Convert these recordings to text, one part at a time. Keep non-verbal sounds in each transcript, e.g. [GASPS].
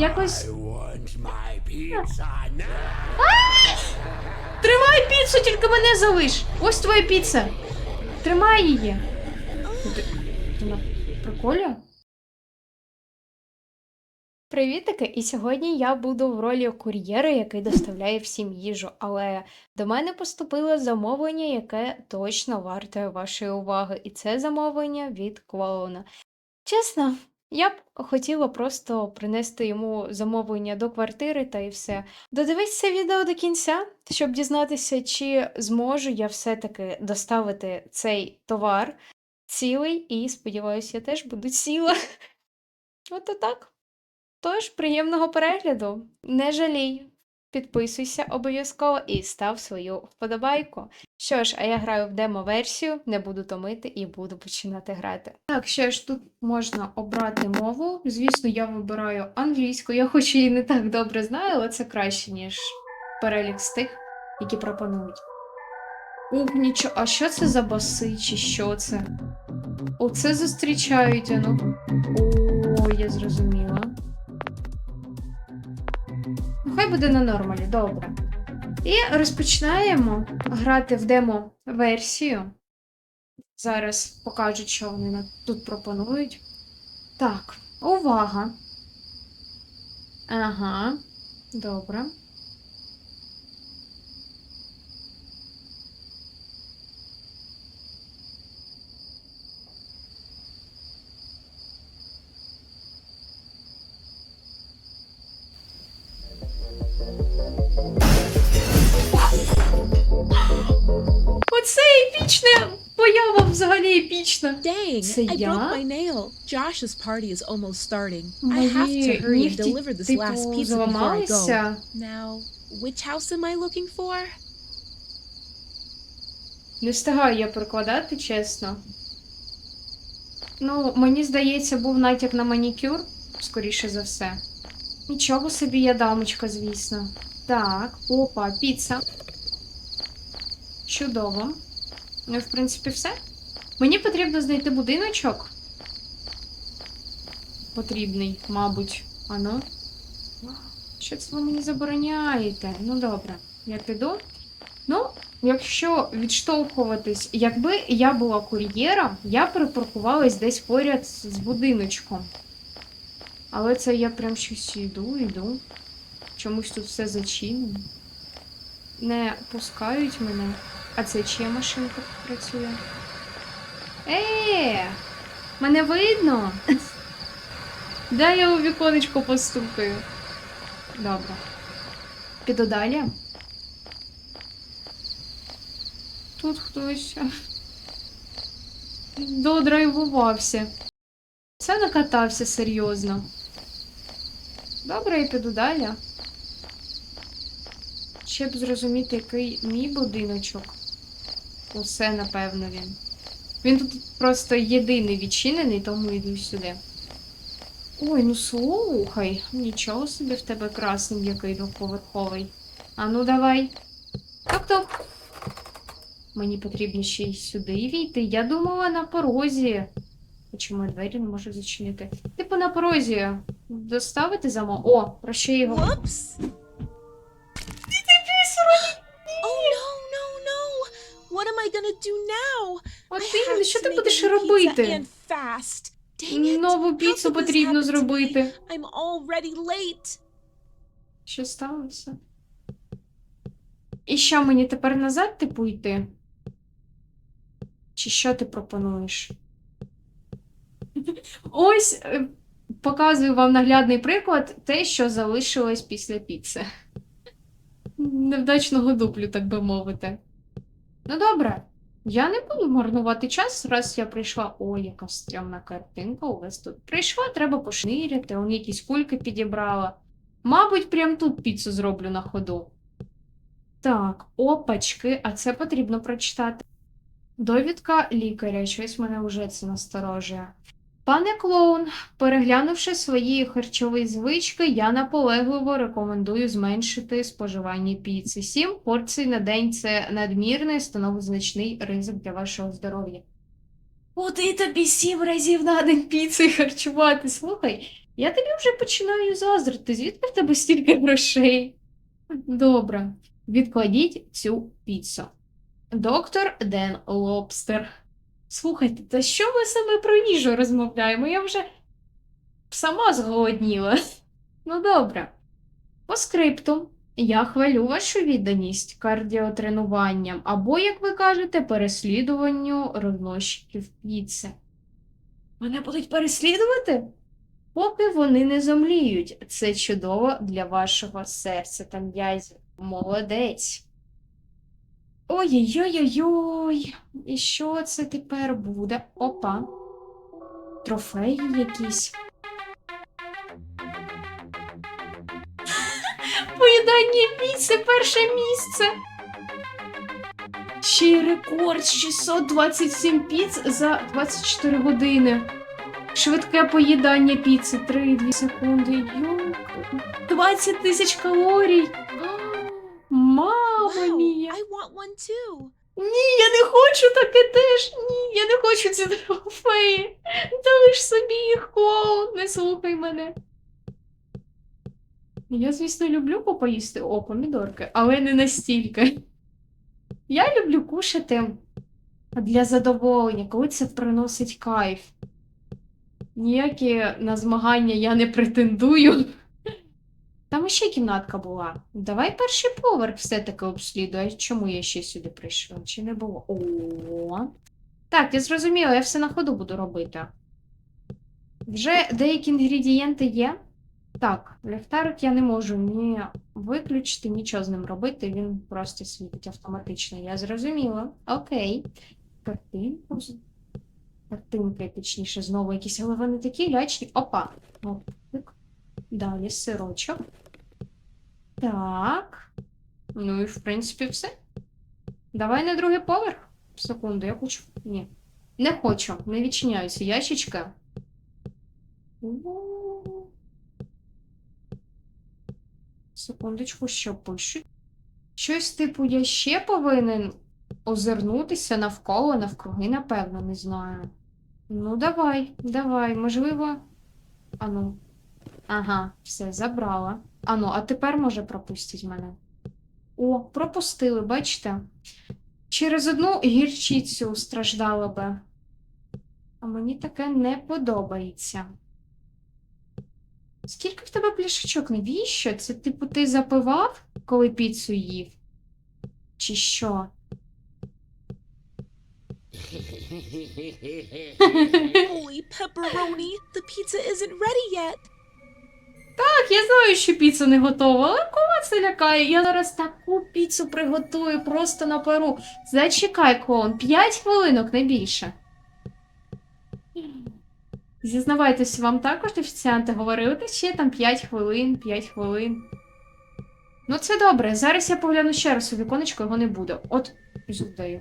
Якось. Тримай піцу, тільки мене залиш! Ось твоя піца! Тримай її! Ти, ти на приколі? Привітики! І сьогодні я буду в ролі кур'єра, який доставляє всім їжу. Але до мене поступило замовлення, яке точно варте вашої уваги. І це замовлення від клоуна. Чесно, я б хотіла просто принести йому замовлення до квартири та і все. Додивись це відео до кінця, щоб дізнатися, чи зможу я все-таки доставити цей товар цілий, і сподіваюся, я теж буду ціла. От так. Тож, приємного перегляду. Не жалій. Підписуйся обов'язково і став свою вподобайку. Що ж, а я граю в демо-версію, не буду томити і буду починати грати. Так, ще ж тут можна обрати мову. Звісно, я вибираю англійську. Я хоч її не так добре знаю, але це краще, ніж перелік з тих, які пропонують. Ух, нічого, а що це за баси, чи що це? Оце зустрічають, ну. О, я зрозуміла. Буде на нормалі, добре. І розпочинаємо грати в демо-версію. Зараз покажуть, що вони тут пропонують. Так, увага. Ага, добре. Взагалі епічна. Dang, Це I я? broke my nail. Josh's party is almost starting. I have to Мої hurry and нігті, deliver this last типу, pizza before I go. зламалися. Now, which house am I looking for? Не встигаю я перекладати, чесно. Ну, мені здається, був натяк на манікюр, скоріше за все. Нічого собі я дамочка, звісно. Так, опа, піца. Чудово. Ну, в принципі, все. Мені потрібно знайти будиночок. Потрібний, мабуть. Ано. Що це ви мені забороняєте? Ну, добре, я піду. Ну, Якщо відштовхуватись, якби я була кур'єром, я припаркувалась десь поряд з будиночком. Але це я прям щось йду, йду. Чомусь тут все зачинено. Не пускають мене. А це чия машинка працює? Е, мене видно? Дай я у віконечко постукаю. Добре. Піду далі. Тут хтось додрайвувався. Це накатався серйозно. Добре, я піду далі. Ще б зрозуміти, який мій будиночок. Усе, напевно, він. Він тут просто єдиний відчинений, тому йду сюди. Ой, ну слухай, нічого собі в тебе красний який двоповерховий. А ну давай. Топ-топ. Мені потрібно ще й сюди війти. Я думала на порозі. Чому я двері не можу зачинити? Типу на порозі. Доставити замок. О, про що його. Whoops. Oh no, no, no! What am I gonna do now? I що ти будеш робити? Нову піцу потрібно зробити. Що сталося? І що мені тепер назад типу йти? Чи що ти пропонуєш? [LAUGHS] Ось е, показую вам наглядний приклад те, що залишилось після піци. [LAUGHS] Невдачного дуплю, так би мовити. Ну добре, я не буду марнувати час, раз я прийшла. О, яка стрьомна картинка у вас тут. Прийшла, треба пошниряти, он якісь кульки підібрала. Мабуть, прям тут піцу зроблю на ходу. Так, опачки, а це потрібно прочитати. Довідка лікаря, щось мене вже це насторожує. Пане клоун, переглянувши свої харчові звички, я наполегливо рекомендую зменшити споживання піци. Сім порцій на день це надмірне і становить значний ризик для вашого здоров'я. Куди тобі сім разів на день піци харчувати? Слухай, Я тобі вже починаю заздрити. Звідки в тебе стільки грошей? Добре, відкладіть цю піцу. Доктор Ден Лобстер. Слухайте, та що ми саме про їжу розмовляємо? Я вже сама зголодніла. [LAUGHS] Ну, добре. По скрипту. Я хвалю вашу відданість кардіотренуванням або, як ви кажете, переслідуванню розносчиків піци. Мене будуть переслідувати? Поки вони не зомліють. Це чудово для вашого серця та м'язів. Молодець. Ой-ой-ой-ой. І що це тепер буде? Опа. Трофеї якісь. [LAUGHS] Поїдання піци перше місце. Ще й рекорд 627 піц за 24 години. Швидке поїдання піци 3-2 секунди. Йок. 20 тисяч калорій. Мама Wow, мія. I want one too. Ні, я не хочу таке теж. Ні, я не хочу ці трофеї. Залиш собі їх, клоун, не слухай мене. Я, звісно, люблю попоїсти о, помідорки, але не настільки. Я люблю кушати для задоволення, коли це приносить кайф. Ніякі на змагання я не претендую. Там ще кімнатка була. Давай перший поверх все-таки обслідуй. Чому я ще сюди прийшла? Чи не було? О. Так, я зрозуміла, я все на ходу буду робити. Вже деякі інгредієнти є. Так, ліхтарик я не можу ні виключити, нічого з ним робити, він просто світить автоматично. Я зрозуміла. Окей. Картинку. з- Картинки, точніше, знову якісь, але вони такі лячні. Опа. Далі сирочок. Так. Ну і в принципі все. Давай на другий поверх. Секунду, я хочу. Ні. Не хочу. Не відчиняються ящички. У. Секундочку, що пишуть? Щось типу, я ще повинен озирнутися навколо, навкруги, напевно, не знаю. Ну, давай, давай, можливо. Ану. Ага, все, забрала. Ану, а тепер може пропустіть мене. О, пропустили, бачите? Через одну гірчицю страждала би. А мені таке не подобається. Скільки в тебе пляшечок? Навіщо? Це, типу, ти запивав, коли піцу їв? Чи що? [LAUGHS] Holy pepperoni, the pizza isn't ready yet. Я знаю, що піца не готова, але кого це лякає? Я зараз таку піцу приготую просто на пару. Зачекай, клоун, 5 хвилинок, не більше. Зізнавайтесь, вам також офіціанти говорили, ще там 5 хвилин, 5 хвилин. Ну, це добре. Зараз я погляну ще раз у віконечко, його не буде. От, зуб даю.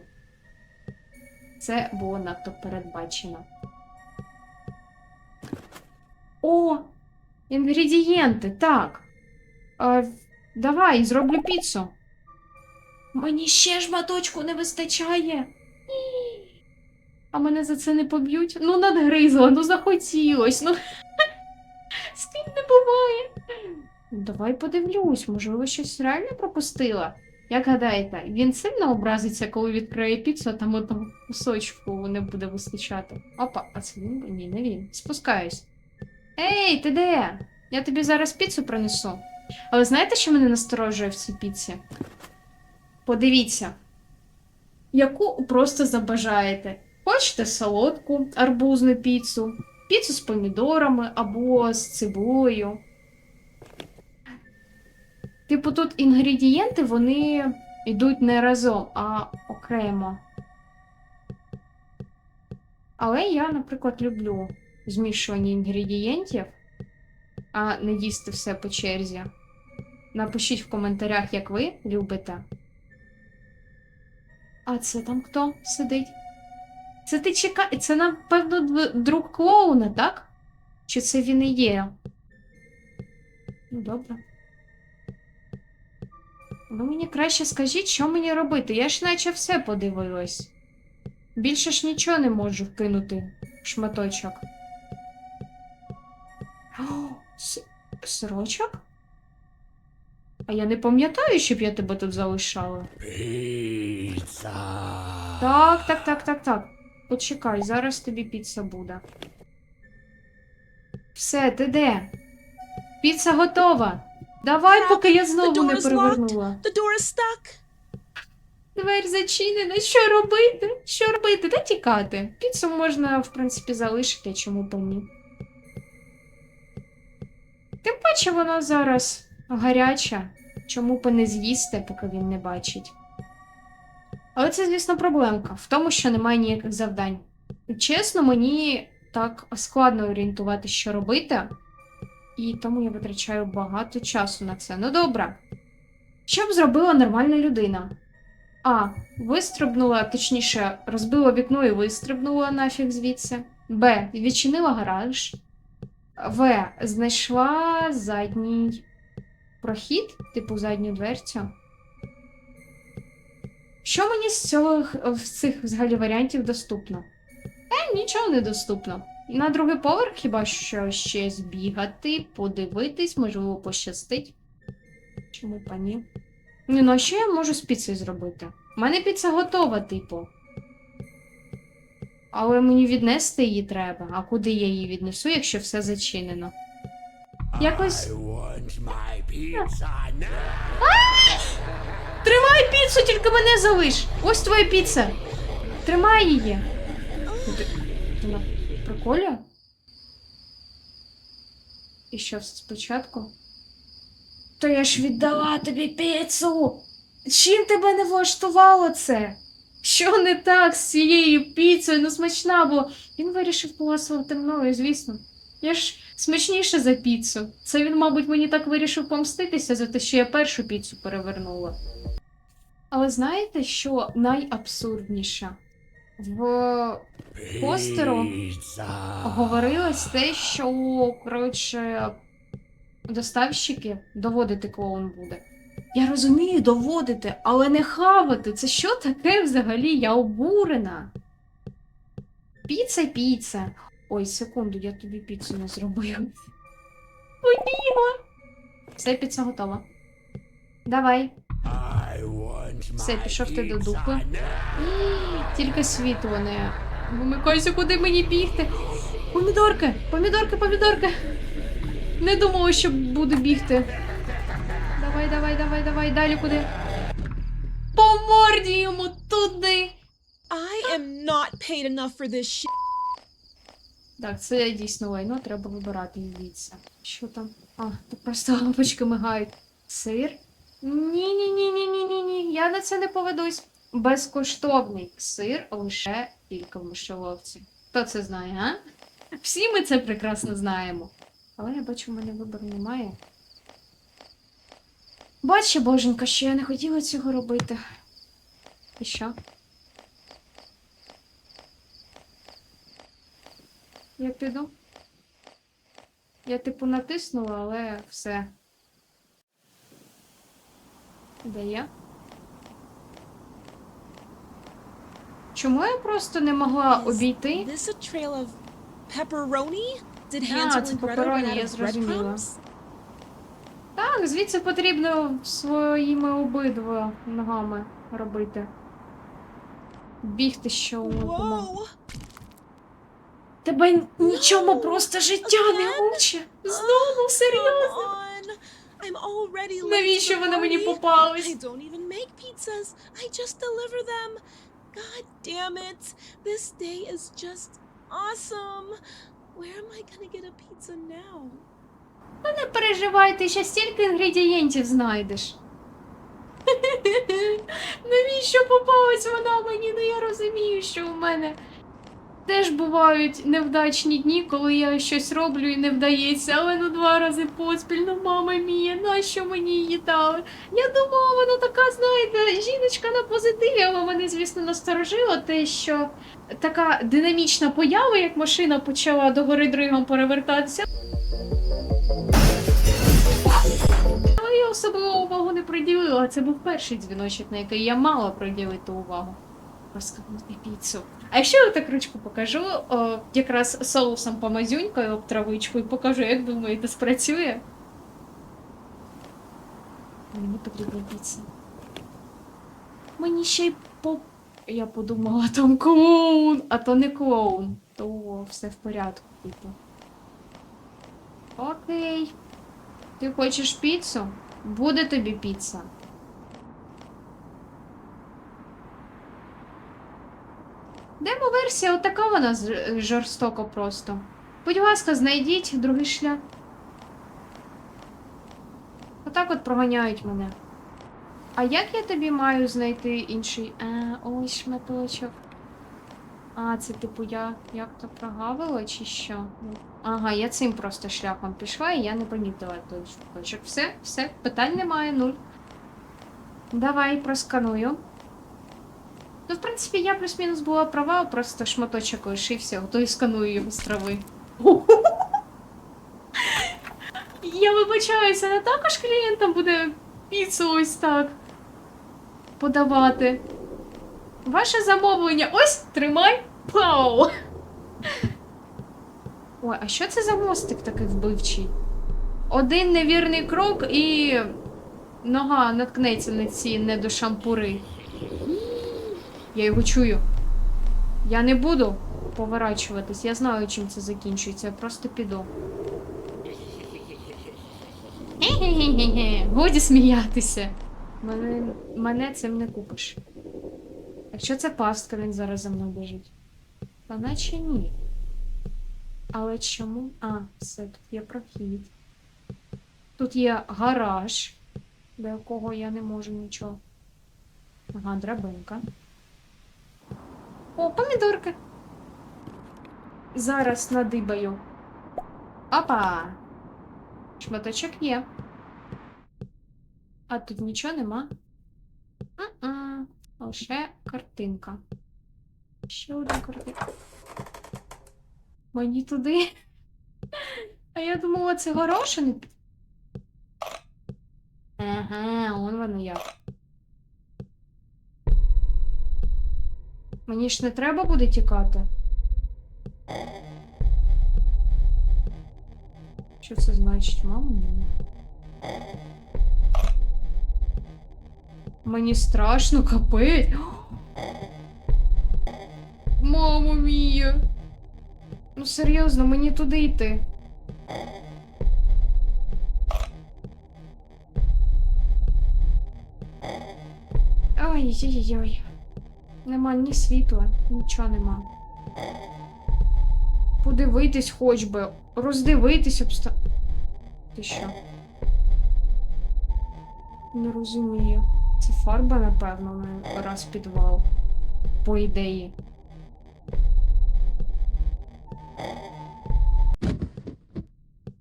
Це було надто передбачено. О! Інгредієнти, так. Е, давай, зроблю піцу. Мені ще шматочку не вистачає. А мене за це не поб'ють? Ну, надгризла, ну захотілось. Ну. [LAUGHS] З не буває. Давай подивлюсь, можливо, щось реально пропустила. Як гадаєте, він сильно образиться, коли відкриє піцу, а там одного кусочку не буде вистачати. Опа, а це він? Ні, не він. Спускаюсь. Ей, ти де? Я тобі зараз піцу принесу. Але знаєте, що мене насторожує в цій піці? Подивіться, яку просто забажаєте. Хочете солодку арбузну піцу, піцу з помідорами або з цибулею. Типу, тут інгредієнти вони йдуть не разом, а окремо. Але я, наприклад, люблю змішування інгредієнтів, а не їсти все по черзі. Напишіть в коментарях, як ви любите. А це там хто сидить? Це ти чекай. Це, напевно, друг клоуна, так? Чи це він і є? Ну, добре. Ви мені краще скажіть, що мені робити? Я ж наче все подивилась. Більше ж нічого не можу вкинути в шматочок. Сирочок? А я не пам'ятаю, щоб я тебе тут залишала. Pizza. Так, так, так, так, так. Почекай, зараз тобі піца буде. Все, ти де? Піца готова. Давай, поки я знову не перевернула. Двері зачинена. Що робити? Що робити? Де тікати? Піцу можна, в принципі, залишити, чому б ні. Тим паче вона зараз гаряча. Чому б і не з'їсти, поки він не бачить. Але це, звісно, проблемка в тому, що немає ніяких завдань. Чесно, мені так складно орієнтувати, що робити, і тому я витрачаю багато часу на це. Ну добре. Що б зробила нормальна людина? А. Вистрибнула, точніше, розбила вікно і вистрибнула нафіг звідси. Б. Відчинила гараж. В. Знайшла задній прохід, типу задню дверцю. Що мені з цього з цих взагалі варіантів доступно? Е, нічого не доступно. На другий поверх хіба що ще збігати, подивитись, можливо, пощастить. Чому б і ні? Ні, ну а що я можу з піцею зробити? У мене піца готова, типу. Але мені віднести її треба. А куди я її віднесу, якщо все зачинено? Якось-. [GASPS] Тримай піцу, тільки мене залиш! Ось твоя піца! Тримай її! Ти, на приколі? І що все спочатку? То я ж віддала тобі піцу! Чим тебе не влаштувало це? Що не так з цією піцею? Ну смачна була. Він вирішив поласувати мною, звісно. Я ж смачніша за піцу. Це він, мабуть, мені так вирішив помститися за те, що я першу піцу перевернула. Але знаєте, що найабсурдніше? В Постеру говорилось те, що, коротше, доставщики доводити клоун буде. Я розумію, доводити, але не хавати. Це що таке взагалі? Я обурена. Піца, піца. Ой, секунду, я тобі піцу не зробив. Побігла. Все, піца готова. Давай. Все, пішов ти до дупи. Тільки світло не. Вимикайся, куди мені бігти. Помідорки, помідорки, помідорки. Не думала, що буду бігти. Давай, давай, давай, давай, далі куди. По морді йому туди. I am not paid enough for this shit. Так, це дійсно лайно, треба вибирати звідси. Що там? А, тут просто лампочки мигають. Сир? Ні, ні, ні, ні, ні, ні, ні. Я на це не поведусь. Безкоштовний сир лише тільки в мишоловці. Хто це знає, а? Всі ми це прекрасно знаємо. Але я бачу, в мене вибору немає. Бачи, боженька, що я не хотіла цього робити. І що? Я піду. Я типу натиснула, але все. Де я? Чому я просто не могла обійти? Gretel run out я зрозуміла. Так, звідси потрібно своїми обидва ногами робити. Бігти що. Whoa! Тебе нічому просто життя не уче. Знову серйозно. Навіщо вона мені. God damn it. This day is just awesome. Where am I gonna get a pizza now? Не переживай, ти ще стільки інгредієнтів знайдеш. [LAUGHS] Навіщо попалась вона мені? Ну я розумію, що у мене теж бувають невдачні дні, коли я щось роблю і не вдається, але ну два рази поспіль, ну мама мія, нащо мені її дали? Я думала, вона така, знаєте, жіночка на позитиві, але мене, звісно, насторожило те, що така динамічна поява, як машина почала догори дригом перевертатися. Я особливо увагу не приділила. Це був перший дзвіночок, на який я мала приділити увагу. Розкопнути піцу. А якщо я так ручку покажу, о, якраз соусом помазюнькою об травичку і покажу, як думаєте, спрацює? Мені потрібна піца. Мені ще й по. Я подумала, там клоун, а то не клоун. То все в порядку, типу. Окей. Ти хочеш піцу? Буде тобі піца. Демо-версія, отака вона жорстоко просто. Будь ласка, знайдіть другий шлях. Отак от проганяють мене. А як я тобі маю знайти інший. А, ось шматочок. А, це типу я як то прогавила чи що? Ага, я цим просто шляхом пішла і я не помітила той шматочок. Все, все, питань немає, нуль. Давай просканую. Ну, в принципі, я плюс-мінус була права, просто шматочок лишився, то і сканую його з трави. [LAUGHS] Я вибачаюся, не також клієнтам буде піцу ось так подавати. Ваше замовлення. Ось, тримай. Пау! Ой, а що це за мостик такий вбивчий? Один невірний крок і нога наткнеться на ці недошампури. Я його чую. Я не буду поворачуватись. Я знаю, чим це закінчується. Я просто піду. Годі сміятися. Мене, мене цим не купиш. Якщо це пастка, він зараз за мною біжить. Та наче ні. Але чому? А, все, тут є прохід. Тут є гараж, до якого я не можу нічого. Ага, драбинка. О, помідорки. Зараз надибаю. Опа! Шматочок є. А тут нічого нема. М-м, Лише картинка. Ще одна картинка. Мені туди. А я думала, це горошини. Ага, он воно як. Мені ж не треба буде тікати. Що це значить, мама? мія? Мені страшно, капець. Мамо мія. Ну серйозно, мені туди йти. Ой-ой-ой. Нема ні світла, нічого нема. Подивитись хоч би, роздивитись обста. Ти що? Не розумію. Це фарба, напевно, на раз підвал. По ідеї.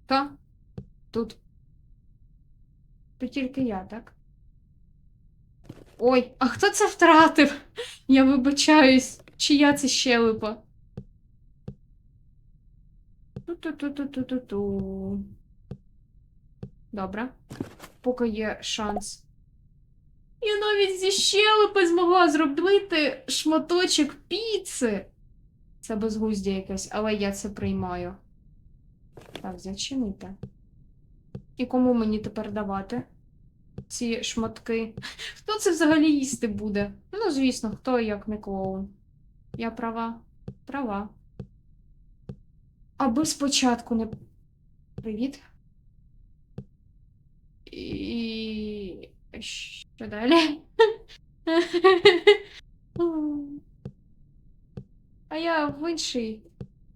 Та? Тут. То тільки я, так? Ой, а хто це втратив? Я вибачаюсь. Чия це щелепа? Ту-ту-ту-ту-ту-ту. Добре. Поки є шанс. Я навіть зі щелепи змогла зробити шматочок піци. Це безглуздя якесь, але я це приймаю. Так, зачинити. І кому мені тепер давати ці шматки? Хто це взагалі їсти буде? Ну, звісно, хто як не клоун. Я права. Права. Аби спочатку не. Привіт. І. Що далі? [LAUGHS] А я в інший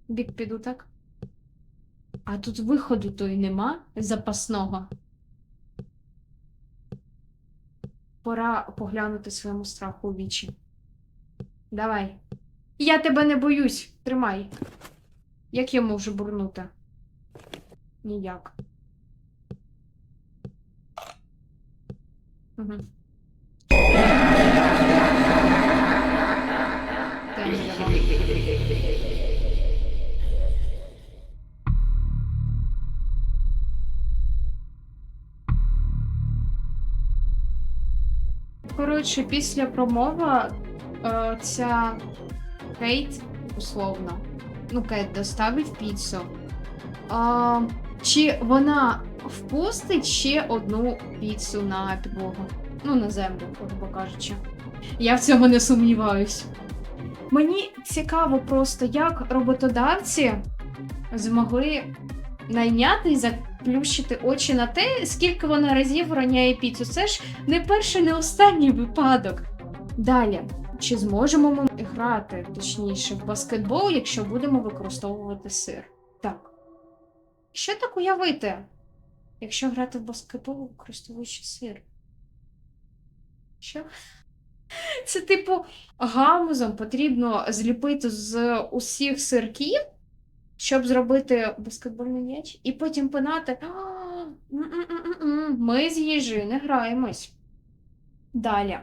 бік піду, так? А тут виходу то й нема запасного. Пора поглянути своєму страху у вічі. Давай. Я тебе не боюсь. Тримай. Як я можу бурнути? Ніяк. Угу. Коротше, після промови е, ця Кейт, условно, ну, Кейт доставить піцу. А, чи вона впустить ще одну піцу на підлогу. Ну, на землю, грубо кажучи. Я в цьому не сумніваюсь. Мені цікаво просто, як роботодавці змогли найняти і заплющити очі на те, скільки вона разів роняє піцу. Це ж не перший, не останній випадок. Далі, чи зможемо ми грати, точніше, в баскетбол, якщо будемо використовувати сир? Так. Що так уявити, якщо грати в баскетбол, використовуючи сир? Що? Це, типу, гамузом потрібно зліпити з усіх сирків, щоб зробити баскетбольний м'яч, і потім пинати. Ми з їжею не граємось. Далі.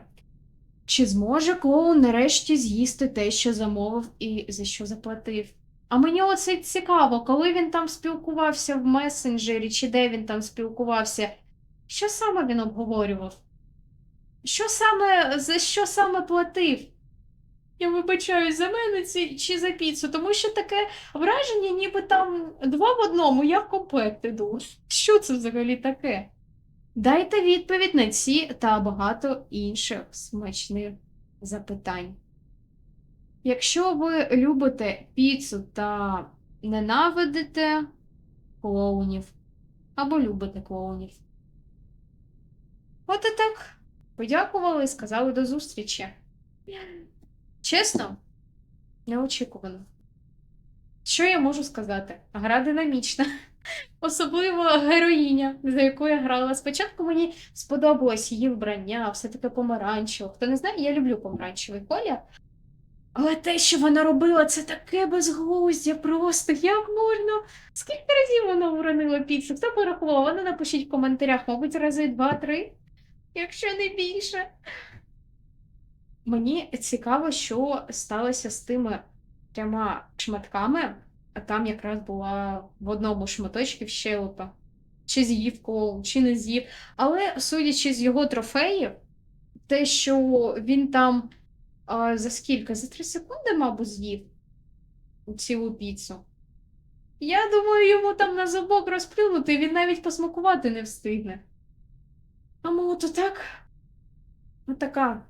Чи зможе клоун нарешті з'їсти те, що замовив і за що заплатив? А мені оце цікаво, коли він там спілкувався в месенджері, чи де він там спілкувався, що саме він обговорював? Що саме, за що саме платив? Я вибачаюсь за мене ці, чи за піцу, тому що таке враження, ніби там два в одному, я в комплект іду. Що це взагалі таке? Дайте відповідь на ці та багато інших смачних запитань. Якщо ви любите піцу та ненавидите клоунів, або любите клоунів. От і так. Подякували і сказали до зустрічі. Чесно, неочікувано. Що я можу сказати? Гра динамічна. [LAUGHS] Особливо героїня, за яку я грала. Спочатку мені сподобалось її вбрання, все таке помаранчеве. Хто не знає, я люблю помаранчевий колір. Але те, що вона робила, це таке безглуздя просто. Як можна? Скільки разів вона уронила піцу? Хто порахував? Вона напишіть в коментарях, мабуть, рази два-три, якщо не більше. Мені цікаво, що сталося з тими трьома шматками, а там якраз була в одному шматочку щелепа. Чи з'їв клоун, чи не з'їв. Але судячи з його трофеїв, те, що він там а, за скільки? За 3 секунди, мабуть, з'їв цілу піцу. Я думаю, йому там на зубок розплюнути, він навіть посмакувати не встигне. А мол, то так. Отака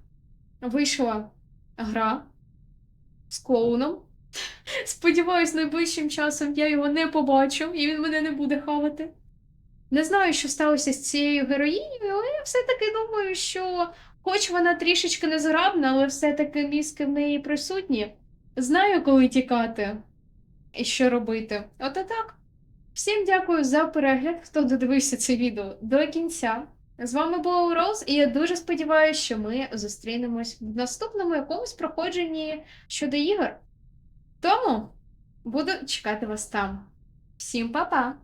вийшла гра з клоуном. Сподіваюсь, найближчим часом я його не побачу і він мене не буде хавати. Не знаю, що сталося з цією героїнею, але я все-таки думаю, що, хоч вона трішечки незграбна, але все-таки мізки в неї присутні. Знаю, коли тікати і що робити. От і так. Всім дякую за перегляд, хто додивився це відео до кінця. З вами була Роуз, і я дуже сподіваюся, що ми зустрінемось в наступному якомусь проходженні щодо ігор. Тому буду чекати вас там. Всім па-па!